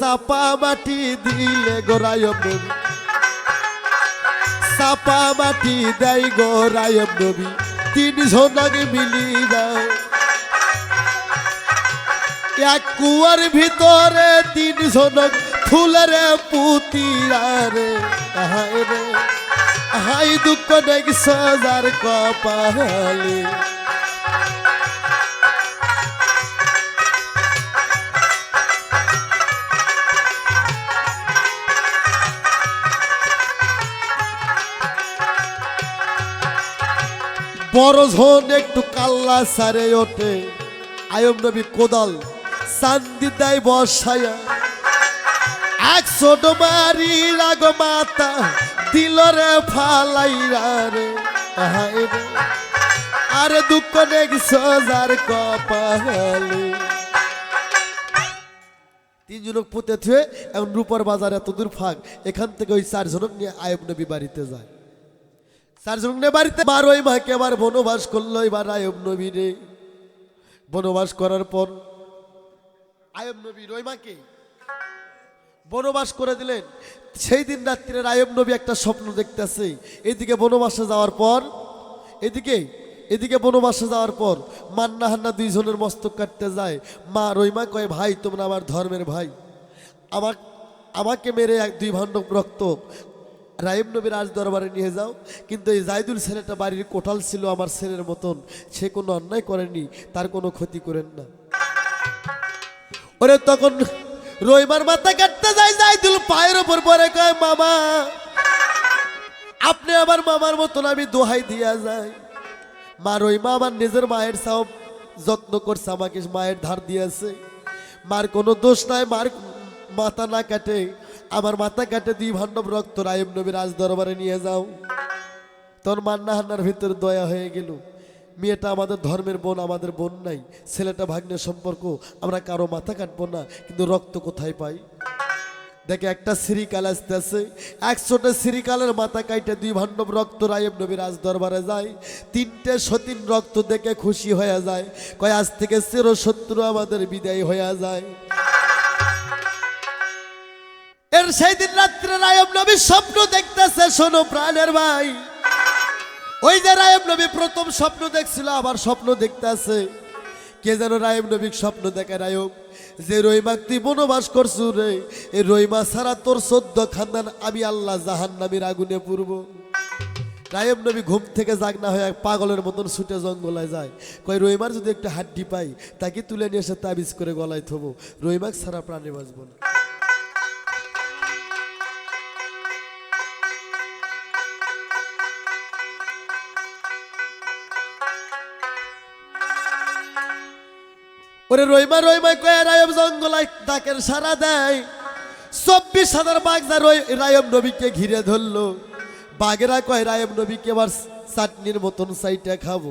চাপা মাটি দিলে গোরায়ব নবী। মাটি দেয় গোরায়ব নবী। তিনজন আগে মিলি এক কুয়ার ভিতরে তিনজন ফুলের পুতিয়া রে। হায় রে হাই দুঃখ নেই সাজার কপালে। বড় ঝোন একটু কাল্লা সারে ওঠে। আয়ম নবী কোদাল, চান্দি দেয় বসায়া। একশো মারি রাগ মাতা দিল রে ফালাইরা রে। হায় রে, আরে দুঃখ কপালে। তিনজন পুঁতে থুয়ে এখন রূপর বাজার এত দূর ফাঁক, এখান থেকে ওই চারজনক নিয়ে আয়ব নবী বাড়িতে যায়। চারজন নিয়ে বাড়িতে বার ওই মাকে আবার বনবাস করল এবার আয়ব নবী রে বনবাস করার পর আয়ব নবী ওই মাকে বনবাস করে দিলেন। সেই দিন রাত্রে আয়ব নবী একটা স্বপ্ন দেখতেছে। এদিকে বনবাসে যাওয়ার পর, এদিকে এদিকে বনবাসে যাওয়ার পর মান্না হান্না দুইজনের মস্তক কাটতে যায়। মা রইমা কয়, ভাই, তোমরা আমার ধর্মের ভাই। আমার, আমাকে মেরে এক দুই ভাণ্ড রক্ত রাইম নবীর রাজ দরবারে নিয়ে যাও। কিন্তু এই জাইদুল ছেলেটা বাড়ির কোঠাল ছিল আমার ছেলের মতন। সে কোনো অন্যায় করেনি, তার কোনো ক্ষতি করেন না। ওরে তখন রইমার মাথা কাটতে যায় জাইদুল পায়ের ওপর পরে কয়, মামা, আপনি আমার মামার মতন আমি দোহাই দিয়া যাই। মা রইমা আমার নিজের মায়ের সব যত্ন করছে, আমাকে মায়ের ধার দিয়েছে। মার কোনো দোষ নাই, মার মাথা না কাটে। আমার মাথা কাটে দুই ভাণ্ডব রক্ত রায়ব নবীর রাজ দরবারে নিয়ে যাও। তোর মান্না হান্নার ভিতরে দয়া হয়ে গেল। মেয়েটা আমাদের ধর্মের বোন, আমাদের বোন নাই। ছেলেটা ভাগ্নের সম্পর্ক, আমরা কারও মাথা কাটবো না, কিন্তু রক্ত কোথায় পাই? দেখে একটা সিরিকাল আসতেছে। একশোটা সিরিকালের মাথা কাইটে দুই ভাণ্ডব রক্ত রায়েব নবী রাজ দরবারে যায়। তিনটে সতীন রক্ত দেখে খুশি হয়ে যায়। কয়, আজ থেকে চির শত্রু আমাদের বিদায় হয়ে যায়। এর সেই দিন রাত্রে রায়ব নবী স্বপ্ন দেখতেছে, শোনো প্রাণের ভাই। ওই যে রায়ব নবী প্রথম স্বপ্ন দেখছিল, আবার স্বপ্ন দেখতেছে। কে যেন রায়ব নবীর স্বপ্ন দেখে, রায়ব, যে রইমাক তুই বনবাস করছু রে এই রইমা ছাড়া তোর সদ্য খানদান, আমি আল্লাহ জাহান নামের আগুনে পুরব। রায়ব নবী ঘুম থেকে জাগ না হয়ে পাগলের মতন ছুটে জঙ্গলায় যায়। কয় রইমার যদি একটা হাড্ডি পাই, তাকে তুলে নিয়ে এসে তাবিজ করে গলায় থবো। রইমাক ছাড়া প্রাণে বাঁচব না। ওরে রইমা রইমা কয়ে রায়ব জঙ্গলায় ডাকের সারা দেয়। চব্বিশ হাজার বাঘ যা রায়ব নবীকে ঘিরে ধরলো। বাঘেরা কয় রায়ব নবীকে এবার চাটনির মতন সাইটে খাব।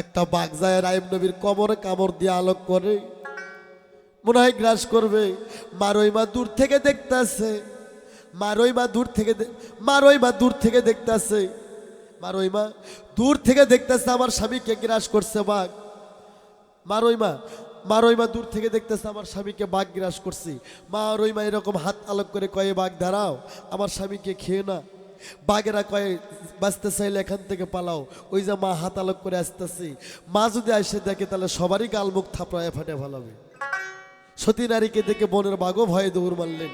একটা বাঘ যায় রায়ব নবীর কমরে কামড় দিয়ে আলোক করে। মনে হয় গ্রাস করবে। মারইমা দূর থেকে দেখতেছে। মারইমা দূর থেকে মারইমা দূর থেকে দেখতেছে। মারইমা দূর থেকে দেখতেছে আমার স্বামীকে গ্রাস করছে বাঘ। মা রইমা মা রইমা দূর থেকে দেখতেছে আমার স্বামীকে বাঘ গ্রাস করছি। মা রইমা এরকম হাত আলোক করে কয়ে, বাঘ, দাঁড়াও, আমার স্বামীকে খেয়ে না। বাঘেরা কয়ে, বাঁচতে চাইলে এখান থেকে পালাও। ওই যে মা হাত আলোক করে আসতেছি। মা যদি আসে দেখে, তাহলে সবারই গাল মুখ থাপড়ায় ফাটে ভালাবে সতী নারীকে দেখে বনের বাঘও ভয়ে দৌড় মারলেন।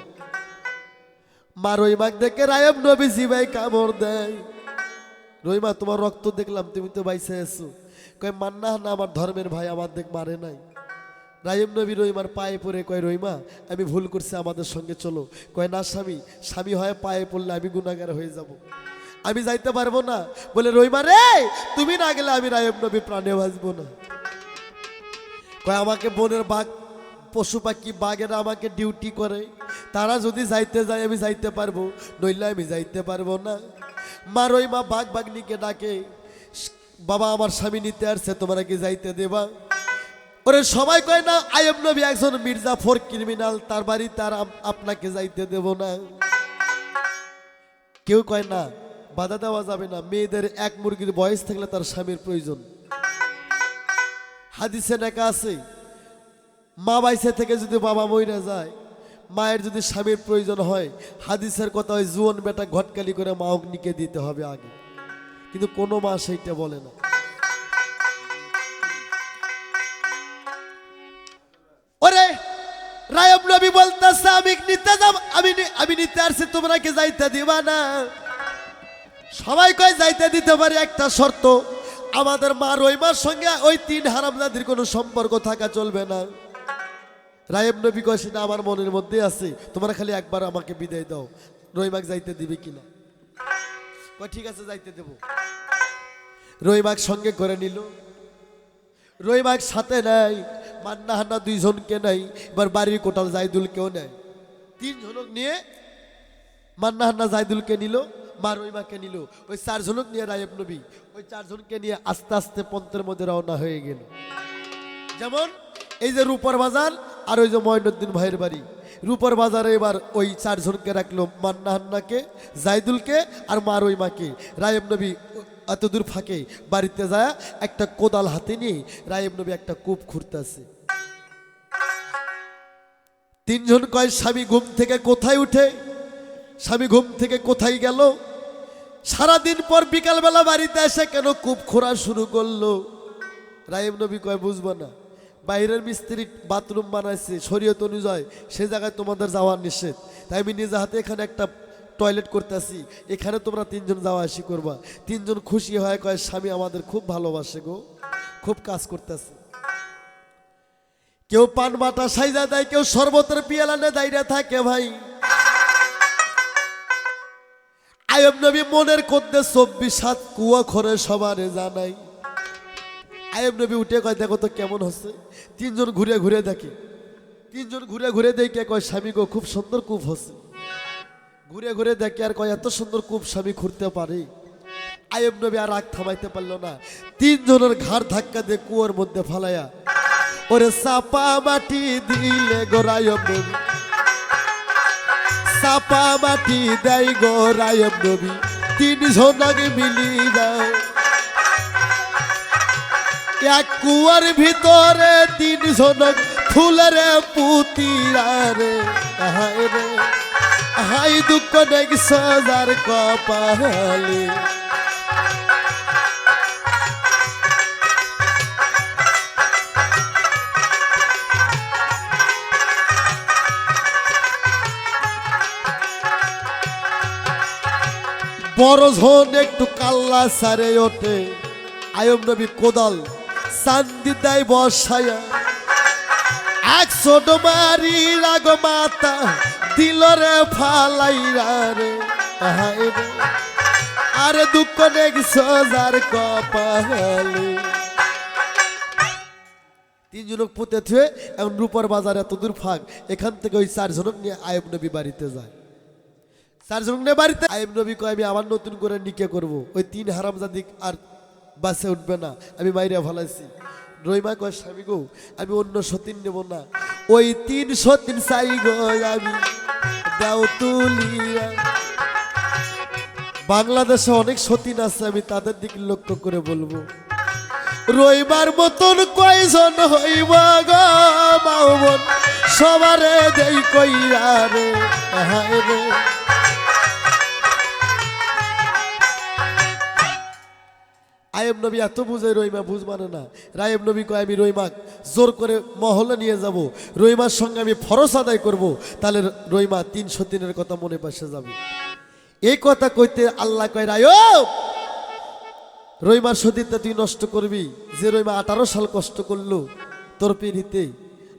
মা রইমাক দেখে রায়ব নবী জিবাই কামড় দেয়। রইমা তোমার রক্ত দেখলাম, তুমি তো বাইসে এসো কয়, মান্না, না, আমার ধর্মের ভাই আমার দেখ মারে নাই। রাইম নবী রইমার পায়ে পড়ে কয় রইমা আমি ভুল করছি, আমাদের সঙ্গে চলো। কয়, না, স্বামী স্বামী হয়ে পায়ে পড়লে আমি গুণাগার হয়ে যাব। আমি যাইতে পারব না। বলে রইমা রে, তুমি না গেলে আমি রায়ব নবী প্রাণে বাঁচবো না। কয়, আমাকে বনের বাঘ, পশু পাখি, বাঘেরা আমাকে ডিউটি করে। তারা যদি যাইতে যায়, আমি যাইতে পারব, নইলে আমি যাইতে পারব না। মা রই মা বাঘ বাঘনিকে ডাকে বাবা আমার স্বামী নিতে আসছে, তোমরা কি যাইতে দেবা? ওরে সবাই কয় না আয়ব নবী, একজন মির্জাফর ক্রিমিনাল, তার বাড়ি তার আপনাকে যাইতে দেব না। কেউ কয় না, বাধা দেওয়া যাবে না, মেয়েদের এক মুরগির বয়স থাকলে তার স্বামীর প্রয়োজন। হাদিসে নাকা আছে, মা বাইসে থেকে যদি বাবা মইরা যায়, মায়ের যদি স্বামীর প্রয়োজন হয়, হাদিসের কথা ওই জুয়ন বেটা ঘটকালি করে মা অগ্নিকে দিতে হবে আগে। কিন্তু কোনো মা সেইটা বলে না। ওরে, রায়ব নবী বলতেছে, আমি নিতে যাব, আমি আমি নিতে আসছি, তোমরা যাইতে দিবা না? সবাই কয়, যাইতে দিতে পারি, একটা শর্ত, আমাদের মা রইমার সঙ্গে ওই তিন হারামজাদির কোনো সম্পর্ক থাকা চলবে না। রায়েব নবী কয়, সেটা আমার মনের মধ্যে আছে, তোমরা খালি একবার আমাকে বিদায় দাও রইমাক যাইতে দিবে কিনা? কয়, ঠিক আছে, যাইতে দেব। রইমাক সঙ্গে করে নিল। রইমাক সাথে নেয় মান্না হান্না দুইজনকে নেয় এবার বাড়ির কোটাল জাইদুলকেও নেয় তিন ঝনক নিয়ে মান্না হান্না জাইদুলকে নিল, মা রইমাকে নিল। ওই চারজনক নিয়ে রায়েব নবী, ওই চারজনকে নিয়ে আস্তে আস্তে পন্থের মধ্যে রওনা হয়ে গেল। যেমন এই যে রূপর বাজার আর ওই যে ময়নুদ্দিন ভাইয়ের বাড়ি রূপর বাজারে এবার ওই চারজনকে রাখল মান্না হান্নাকে, জাইদুলকে আর মা রইমাকে রায়েব নবী এতদূর ফাঁকে বাড়িতে যায়, একটা কোদাল হাতে নিয়ে রায়েব নবী একটা কূপ খুঁড়তেছে। তিনজন কয়, স্বামী ঘুম থেকে কোথায় উঠে? স্বামী ঘুম থেকে কোথায় গেল? সারাদিন পর বিকালবেলা বাড়িতে এসে কেন কূপ খোঁড়া শুরু করল? রায়েব নবী কয়, বুঝব না। বাইরের মিস্ত্রি বাথরুম বানাইছে, শরীয়ত অনুযায়ী সে জায়গায় তোমাদের যাওয়ার নিষেধ। তাই আমি নিজে হাতে এখানে একটা টয়লেট করতেছি, এখানে তোমরা তিনজন যাওয়া আসি করবা। তিনজন খুশি হয় কয়, স্বামী আমাদের খুব ভালোবাসে গো, খুব কাজ করতেছে। কেউ পান বাটা সাইজা দেয়, কেউ শরবতের পিয়ালানে দাইরা থাকে ভাই। আয়ব নবী মনের করতে চব্বিশ সাত কুয়া খরে সবারে জানাই। আয়ব নবী উঠে কয়, দেখো তো কেমন হচ্ছে? তিনজন ঘুরে ঘুরে দেখে। তিনজন ঘুরে ঘুরে দেখে কয়, স্বামী গো, খুব সুন্দর কূপ হচ্ছে। ঘুরে ঘুরে দেখে আর কয়, এত সুন্দর কূপ স্বামী ঘুরতে পারে। আয়ব নবী আর আগ থামাইতে পারল না। তিনজনের ঘাড় ধাক্কা দিয়ে কুয়োর মধ্যে ফালাইয়া, ওরে চাপা মাটি দিলে গোরায়ব নবী চাপা মাটি দেয় গোরায়ব নবী তিনজন আগে মিলি যাও এক কুয়ার ভিতরে তিনজন ফুলের পুতিরা রে। হায় রে হাই দুঃখ নেই সাজার কপালে। বড় ঝোন একটু কাল্লা সারে ওঠে। আয়ব নবী কোদাল চান্দি দেয় বসায়া। একশো মারি রাগ মাতা দিল রে ফালাইরা রে। আরে দুঃখ নেই সজার কপালে। তিনজনক পুঁতে থুয়ে এখন রূপর বাজার এত দূর ফাঁক, এখান থেকে ওই চারজনক নিয়ে আয়ব নবী বাড়িতে যায়। চার চারজন নিয়ে বাড়িতে আয়ব নবী কয়, আমি আবার নতুন করে নিকে করব। ওই তিন হারামজাদি আর বাসে উঠবে না। আমি মাইরা ফেলাইছি। রইমা কয়, স্বামী গো, আমি অন্য সতীন নেব না। ওই তিন সতীন চাই গো আমি। দাও তুলিয়া। বাংলাদেশে অনেক সতীন আছে, আমি তাদের দিকে লক্ষ্য করে বলব। রইবার মতন কয়জন হইব গো মাওবন সবারে দেই কইরা রে, হায় রে। আয়েব নবী এত বুঝে রইমা বুঝ মানে না। রায়েব নবী কয়, আমি রইমাক, জোর করে মহলে নিয়ে যাব। রইমার সঙ্গে আমি ফরস আদায় করব। তাহলে রইমা তিনশো দিনের কথা মনে পাশে যাবে। এই কথা কইতে আল্লাহ কয়, রায়ব, রইমার সতীরটা তুই নষ্ট করবি। যে রইমা আঠারো সাল কষ্ট করল তোর পিড়িতে,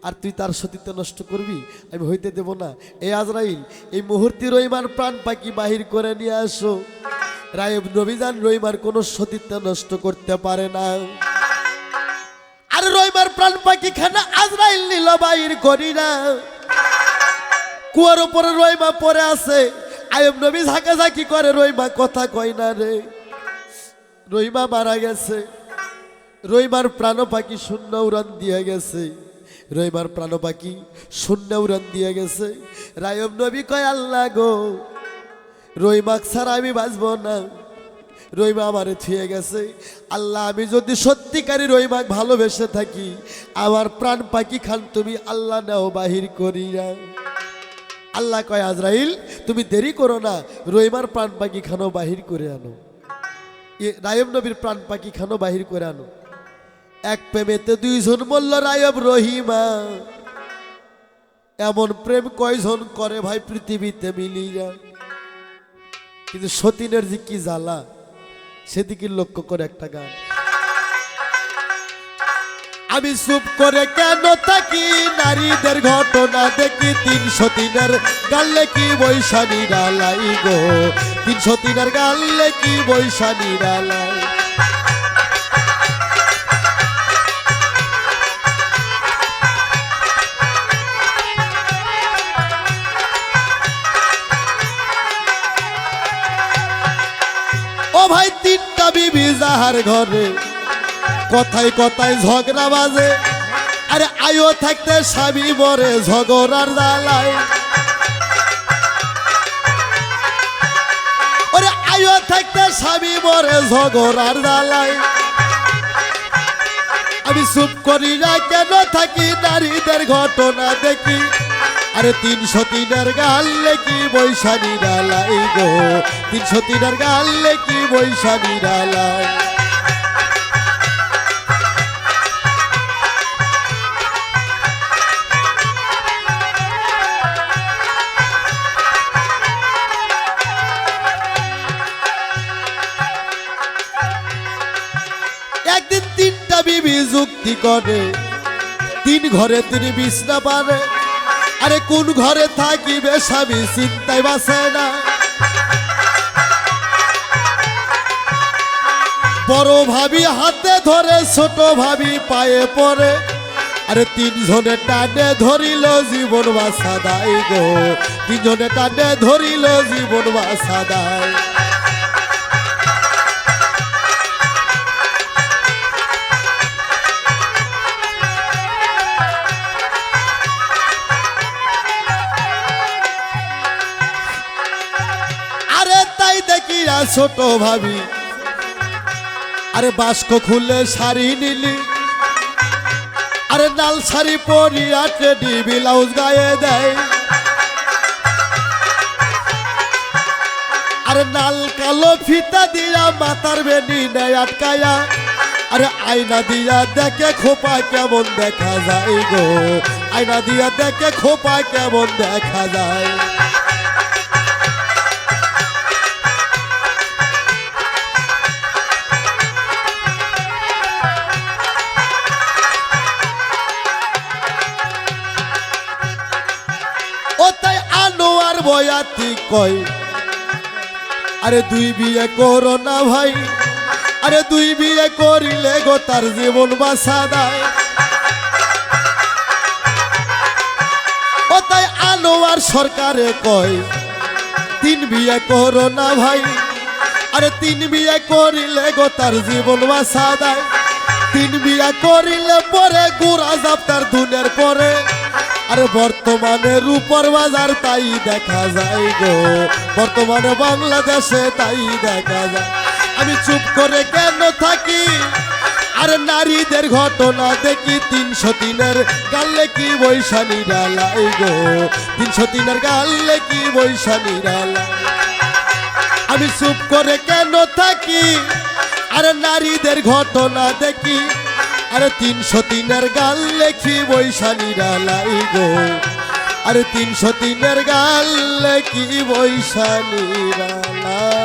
আর তুই তার সতীত্ব নষ্ট করবি, আমি হইতে দেব না। এই আজরাইল, এই মুহূর্তে রইমার প্রাণ পাখি বাহির করে নিয়ে আসো। রায়ব নবীজান রইমার কোনো সতীত্ব নষ্ট করতে পারে না। আর রইমার প্রাণ পাখি খানা আজরাইল নিল বাহির করি না। কুয়ার উপরে রইমা পড়ে আছে। আয়ব নবী ঝাঁকাঝাঁকি করে রইমা কথা কয় না রে। রইমা মারা গেছে। রইমার প্রাণ পাখি শূন্য উড়ান দিয়ে গেছে। রইমার প্রাণ পাখি শূন্য উড়ান দিয়ে গেছে। রায়ব নবী কয়, আল্লাহ গো রইমাক ছাড়া আমি বাঁচব না। রইমা আমার থুয়ে গেছে। আল্লাহ, আমি যদি সত্যিকারী রইমাক ভালোবেসে থাকি, আমার প্রাণ পাখি খান তুমি আল্লাহ নাও বাহির করি না আল্লাহ কয়, আজরাইল, তুমি দেরি করো না রহিমার প্রাণ পাখি খানো বাহির করে আনো। রায়ব নবীর প্রাণ পাখি খানো বাহির করে আনো। এক প্রেমেতে দুইজন বলল, রায়ব রহিমা। এমন প্রেম কয়জন করে ভাই পৃথিবীতে মিলিয়া? কিন্তু সতীনের যে কি জ্বালা, সেদিকে লক্ষ্য করে একটা গান। আমি চুপ করে কেন থাকি? নারীদের ঘটনা দেখি তিন তিনের গাললে কি বৈশানী ডালাই গো? তিনশো তিনের গাললে কি বৈশানী ডালাই? বিবি যাহার ঘরে। কথায় কথায় ঝগড়া বাজে। আরে আয়ো থাকতে স্বামী মরে ঝগড়ার জ্বালায়। ওরে আয়ো থাকতে স্বামী মরে ঝগড়ার জ্বালায়। আমি চুপ করি না কেন থাকি নারীদের ঘটনা দেখি। আরে তিনশো তিনের গালে কি বৈশানী ডালাই গো। তিনশো তিনের গালে কি বৈশানী ডালাই একদিন তিনটা বিবি যুক্তি করে, তিন ঘরে তিনি বিছনা পারে, আরে কোন ঘরে থাকিবে স্বামী চিন্তায় বাসে না। বড় ভাবি হাতে ধরে, ছোট ভাবি পায়ে পড়ে। আরে তিনজনে টানে ধরিল জীবন বাসা দায় গো। তিনজনে টানে ধরিল জীবন দেখি না ছোট ভাবি আরে বাস্ক খুলে শাড়ি নিলি। আরে লাল শাড়ি পরিয়া টেডি ব্লাউজ গায়ে দেয়। আরে লাল কালো ফিতা দিয়া মাথার বেনি নেয় আটকায়া। আরে আয়না দিয়া দেখে খোপা কেমন দেখা যায় গো। আয়না দিয়া দেখে খোপা কেমন দেখা যায়। বয়াতি কয় আরে দুই বিয়ে করো না ভাই। আরে দুই বিয়ে করিলে গো তার জীবন বাসা দেয় ও তাই আনোয়ার সরকারে কয় তিন বিয়ে করো না ভাই। আরে তিন বিয়ে করিলে গো তার জীবন বাসা দেয় তিন বিয়ে করিলে পরে গুড়া জাপ তার দুনের পরে আরে বর্তমানে রূপর বাজার তাই দেখা যায় গো। বর্তমানে বাংলাদেশে তাই দেখা যায়। আমি চুপ করে কেন থাকি? আর নারীদের ঘটনা দেখি তিনশো তিনের গালে কি বৈশানী ডালাই গো। তিনশো তিনের গালে কি বৈশানী ডালাই। আমি চুপ করে কেন থাকি? আর নারীদের ঘটনা দেখি আরে তিনশো তিনের গাল লেখি বৈশালী ডালাই গো। আরে তিনশো তিনের গাল লেখি বৈশালী ডালাই।